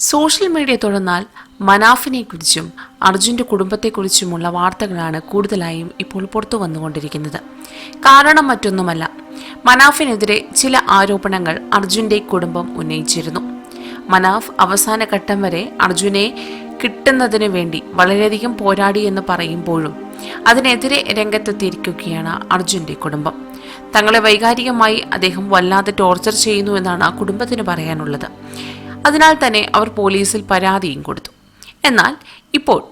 Social media തുടർന്നാൽ മനാഫിനെ കുറിച്ചും അർജുന്റെ കുടുംബത്തെക്കുറിച്ചുമുള്ള വാർത്തകളാണ് കൂടുതലായും ഇപ്പോൾ പുറത്തു വന്നുകൊണ്ടിരിക്കുന്നത്. കാരണം മറ്റൊന്നുമല്ല മനാഫിനെതിരെ ചില ആരോപണങ്ങൾ അർജുന്റെ കുടുംബം ഉന്നയിച്ചിരുന്നു. മനാഫ് അവസാന ഘട്ടം വരെ അർജുനെ കിട്ടുന്നതിന് വേണ്ടി വളരെയധികം പോരാടി എന്ന് പറയുമ്പോഴും അതിനെതിരെ രംഗത്തെത്തിയിരിക്കുകയാണ് അർജുന്റെ കുടുംബം. തങ്ങളെ വൈകാരികമായി അദ്ദേഹം വല്ലാതെ ടോർച്ചർ ചെയ്യുന്നു എന്നാണ് ആ കുടുംബത്തിന് പറയാനുള്ളത്. അതിനാൽ തന്നെ അവർ പോലീസിൽ പരാതിയും കൊടുത്തു. എന്നാൽ ഇപ്പോൾ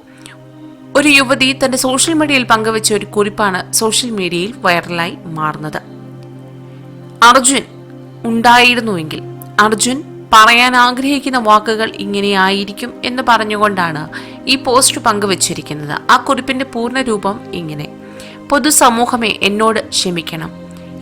ഒരു യുവതി തന്റെ സോഷ്യൽ മീഡിയയിൽ പങ്കുവച്ച ഒരു കുറിപ്പാണ് സോഷ്യൽ മീഡിയയിൽ വൈറലായി മാറുന്നത്. അർജുൻ ഉണ്ടായിരുന്നുവെങ്കിൽ അർജുൻ പറയാൻ ആഗ്രഹിക്കുന്ന വാക്കുകൾ ഇങ്ങനെയായിരിക്കും എന്ന് പറഞ്ഞുകൊണ്ടാണ് ഈ പോസ്റ്റ് പങ്കുവച്ചിരിക്കുന്നത്. ആ കുറിപ്പിന്റെ പൂർണ രൂപം ഇങ്ങനെ. പൊതുസമൂഹമേ എന്നോട് ക്ഷമിക്കണം.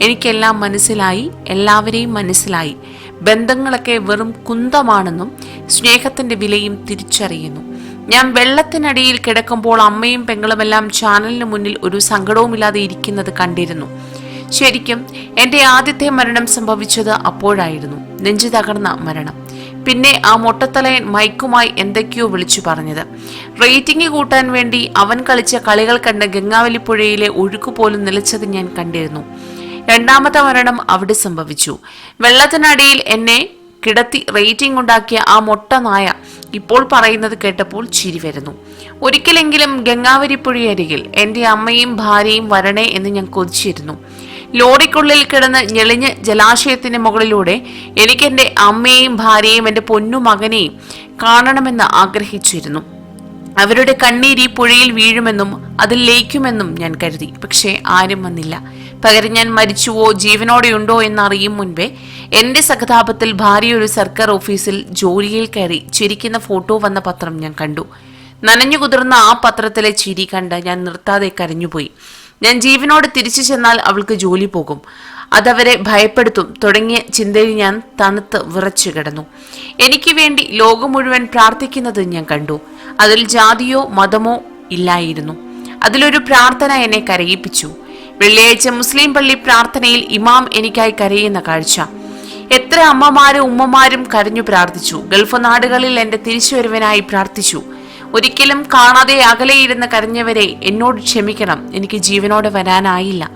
എനിക്കെല്ലാം മനസ്സിലായി എല്ലാവരെയും മനസ്സിലായി. ബന്ധങ്ങളൊക്കെ വെറും കുന്തമാണെന്നും സ്നേഹത്തിന്റെ വിലയും തിരിച്ചറിയുന്നു. ഞാൻ വെള്ളത്തിനടിയിൽ കിടക്കുമ്പോൾ അമ്മയും പെങ്ങളുമെല്ലാം ചാനലിന് മുന്നിൽ ഒരു സങ്കടവുമില്ലാതെ ഇരിക്കുന്നത് കണ്ടിരുന്നു. ശരിക്കും എന്റെ ആദ്യത്തെ മരണം സംഭവിച്ചത് അപ്പോഴായിരുന്നു. നെഞ്ചു തകർന്ന മരണം. പിന്നെ ആ മൊട്ടത്തലയൻ മൈക്കുമായി എന്തൊക്കെയോ വിളിച്ചു പറഞ്ഞത്. റേറ്റിംഗ് കൂട്ടാൻ വേണ്ടി അവൻ കളിച്ച കളികൾ കണ്ട് ഗംഗാവലിപ്പുഴയിലെ ഒഴുക്ക് പോലും നിലച്ചത് ഞാൻ കണ്ടിരുന്നു. രണ്ടാമത്തെ മരണം അവിടെ സംഭവിച്ചു. വെള്ളത്തിനടിയിൽ എന്നെ കിടത്തി റേറ്റിംഗ് ഉണ്ടാക്കിയ ആ മൊട്ട നായ ഇപ്പോൾ പറയുന്നത് കേട്ടപ്പോൾ ചിരി വരുന്നു. ഒരിക്കലെങ്കിലും ഗംഗാവരിപ്പുഴയരികിൽ എന്റെ അമ്മയും ഭാര്യയും വരണേ എന്ന് ഞാൻ കൊതിച്ചിരുന്നു. ലോറിക്കുള്ളിൽ കിടന്ന് ഞെളിഞ്ഞ് ജലാശയത്തിന് മുകളിലൂടെ എനിക്ക് എന്റെ അമ്മയെയും ഭാര്യയെയും എന്റെ പൊന്നു മകനെയും കാണണമെന്ന് ആഗ്രഹിച്ചിരുന്നു. അവരുടെ കണ്ണീർ ഈ പുഴയിൽ വീഴുമെന്നും അതിൽ ലയിക്കുമെന്നും ഞാൻ കരുതി. പക്ഷേ ആരും വന്നില്ല. പകരം ഞാൻ മരിച്ചുവോ ജീവനോടെയുണ്ടോ എന്നറിയും മുൻപേ എന്റെ സഹതാപത്തിൽ ഭാര്യ ഒരു സർക്കാർ ഓഫീസിൽ ജോലിയിൽ കയറി ചിരിക്കുന്ന ഫോട്ടോ വന്ന പത്രം ഞാൻ കണ്ടു. നനഞ്ഞു കുതിർന്ന ആ പത്രത്തിലെ ചിരി കണ്ട് ഞാൻ നിർത്താതെ കരഞ്ഞുപോയി. ഞാൻ ജീവനോട് തിരിച്ചു ചെന്നാൽ അവൾക്ക് ജോലി പോകും. അതവരെ ഭയപ്പെടുത്തും. തുടങ്ങിയ ചിന്തയിൽ ഞാൻ തണുത്ത് വിറച്ചു കിടന്നു. എനിക്ക് വേണ്ടി ലോകം മുഴുവൻ പ്രാർത്ഥിക്കുന്നത് ഞാൻ കണ്ടു. അതിൽ ജാതിയോ മതമോ ഇല്ലായിരുന്നു. അതിലൊരു പ്രാർത്ഥന എന്നെ കരയിപ്പിച്ചു. വെള്ളിയാഴ്ച മുസ്ലിം പള്ളി പ്രാർത്ഥനയിൽ ഇമാം എനിക്കായി കരയുന്ന കാഴ്ച. എത്ര അമ്മമാരും ഉമ്മമാരും കരഞ്ഞു പ്രാർത്ഥിച്ചു. ഗൾഫ് നാടുകളിൽ എന്റെ തിരിച്ചുവരവിനായി പ്രാർത്ഥിച്ചു. ഒരിക്കലും കാണാതെ അകലെയിരുന്ന് കരഞ്ഞവരെ എന്നോട് ക്ഷമിക്കണം. എനിക്ക് ജീവനോടെ വരാനായില്ല.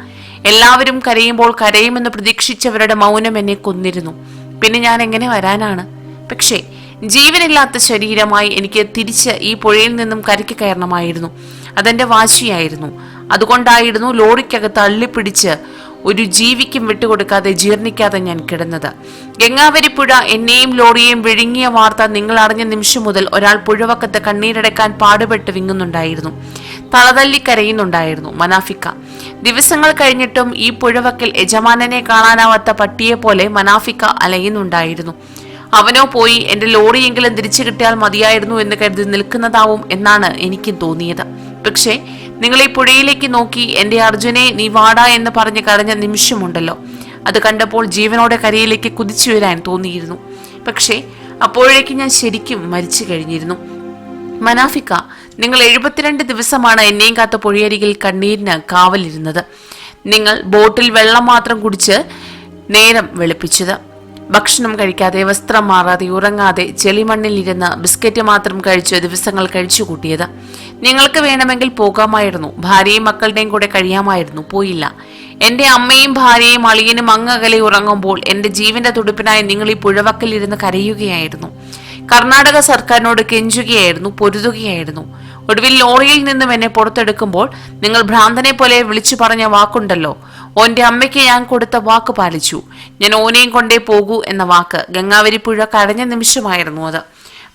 എല്ലാവരും കരയുമ്പോൾ കരയുമെന്ന് പ്രതീക്ഷിച്ചവരുടെ മൗനം എന്നെ കൊന്നിരുന്നു. പിന്നെ ഞാൻ എങ്ങനെ വരാനാണ്? പക്ഷേ ജീവനില്ലാത്ത ശരീരമായി എനിക്ക് തിരിച്ച് ഈ പുഴയിൽ നിന്നും കരയ്ക്ക് കയറണമായിരുന്നു. അതെന്റെ വാശിയായിരുന്നു. അതുകൊണ്ടായിരുന്നു ലോറിക്കകത്ത് അള്ളിപ്പിടിച്ച് ഒരു ജീവിക്കും വിട്ടുകൊടുക്കാതെ ജീർണിക്കാതെ ഞാൻ കിടന്നത്. ഗംഗാവരിപ്പുഴ എന്നെയും ലോറിയെയും വിഴുങ്ങിയ വാർത്ത നിങ്ങൾ അറിഞ്ഞ നിമിഷം മുതൽ ഒരാൾ പുഴവക്കത്ത് കണ്ണീരടക്കാൻ പാടുപെട്ട് വിങ്ങുന്നുണ്ടായിരുന്നു. തളതല്ലി കരയുന്നുണ്ടായിരുന്നു മനാഫിക്ക. ദിവസങ്ങൾ കഴിഞ്ഞിട്ടും ഈ പുഴവക്കൽ യജമാനനെ കാണാനാവാത്ത പട്ടിയെ പോലെ മനാഫിക്ക അലയുന്നുണ്ടായിരുന്നു. അവനോ പോയി എന്റെ ലോറിയെങ്കിലും തിരിച്ചു കിട്ടിയാൽ മതിയായിരുന്നു എന്ന് കരുതി നിൽക്കുന്നതാവും എന്നാണ് എനിക്കും തോന്നിയത്. പക്ഷേ നിങ്ങൾ ഈ പുഴയിലേക്ക് നോക്കി എന്റെ അർജുനെ നീ വാടാ എന്ന് പറഞ്ഞ് കരഞ്ഞ നിമിഷമുണ്ടല്ലോ. അത് കണ്ടപ്പോൾ ജീവനോടെ കരയിലേക്ക് കുതിച്ചു വരാൻ തോന്നിയിരുന്നു. പക്ഷേ അപ്പോഴേക്ക് ഞാൻ ശരിക്കും മരിച്ചു കഴിഞ്ഞിരുന്നു. മനാഫിക്ക നിങ്ങൾ എഴുപത്തിരണ്ട് ദിവസമാണ് എന്നെയും കാത്ത പുഴയരികിൽ കണ്ണീരിന് കാവലിരുന്നത്. നിങ്ങൾ ബോട്ടിൽ വെള്ളം മാത്രം കുടിച്ച് നേരം വെളുപ്പിച്ചത്. ഭക്ഷണം കഴിക്കാതെ വസ്ത്രം മാറാതെ ഉറങ്ങാതെ ചെളിമണ്ണിൽ ചെളിമണ്ണിലിരുന്ന് ബിസ്ക്കറ്റ് മാത്രം കഴിച്ച് ദിവസങ്ങൾ കഴിച്ചു കൂട്ടിയത് നിങ്ങൾക്ക് വേണമെങ്കിൽ പോകാമായിരുന്നു. ഭാര്യയും മക്കളുടെയും കൂടെ കഴിയാമായിരുന്നു. പോയില്ല. എന്റെ അമ്മയും ഭാര്യയും അളിയനും അങ്ങകലെ ഉറങ്ങുമ്പോൾ എന്റെ ജീവന്റെ തുടുപ്പിനായി നിങ്ങൾ ഈ പുഴവക്കലിരുന്ന് കരയുകയായിരുന്നു. കർണാടക സർക്കാരിനോട് കെഞ്ചുകയായിരുന്നു പൊരുതുകയായിരുന്നു. ഒടുവിൽ ലോറിയിൽ നിന്നും എന്നെ പുറത്തെടുക്കുമ്പോൾ നിങ്ങൾ ഭ്രാന്തനെ പോലെ വിളിച്ചു പറഞ്ഞ വാക്കുണ്ടല്ലോ. ഓന്റെ അമ്മയ്ക്ക് ഞാൻ കൊടുത്ത വാക്ക് പാലിച്ചു. ഞാൻ ഓനെയും കൊണ്ടേ പോകൂ എന്ന വാക്ക് ഗംഗാവരിപ്പുഴ കരഞ്ഞ നിമിഷമായിരുന്നു അത്.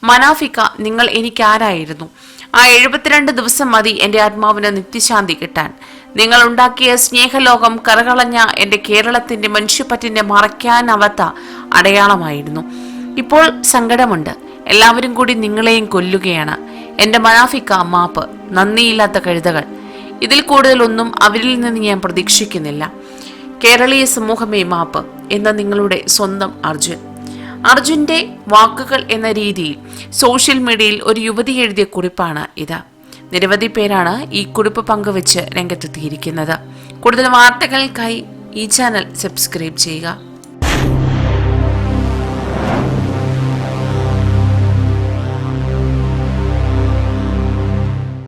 മനാഫിക്ക നിങ്ങൾ എനിക്കാരായിരുന്നു. ആ എഴുപത്തിരണ്ട് ദിവസം മതി എന്റെ ആത്മാവിന് നിത്യശാന്തി കിട്ടാൻ. നിങ്ങൾ ഉണ്ടാക്കിയ സ്നേഹലോകം കറകളഞ്ഞ എന്റെ കേരളത്തിന്റെ മനുഷ്യപ്പറ്റിന്റെ മറയ്ക്കാനാവാത്ത അടയാളമായിരുന്നു. ഇപ്പോൾ സങ്കടമുണ്ട്. എല്ലാവരും കൂടി നിങ്ങളെയും കൊല്ലുകയാണ്. എന്റെ മനാഫിക്ക മാപ്പ്. നന്ദിയില്ലാത്ത കഴുതകൾ. ഇതിൽ കൂടുതലൊന്നും അവരിൽ നിന്ന് ഞാൻ പ്രതീക്ഷിക്കുന്നില്ല. കേരളീയ സമൂഹമേ മാപ്പ് എന്ന നിങ്ങളുടെ സ്വന്തം അർജുൻ. അർജുന്റെ വാക്കുകൾ എന്ന രീതിയിൽ സോഷ്യൽ മീഡിയയിൽ ഒരു യുവതി എഴുതിയ കുറിപ്പാണ് ഇത്. നിരവധി പേരാണ് ഈ കുറിപ്പ് പങ്കുവച്ച് രംഗത്തെത്തിയിരിക്കുന്നത്. കൂടുതൽ വാർത്തകൾക്കായി ഈ ചാനൽ സബ്സ്ക്രൈബ് ചെയ്യുക.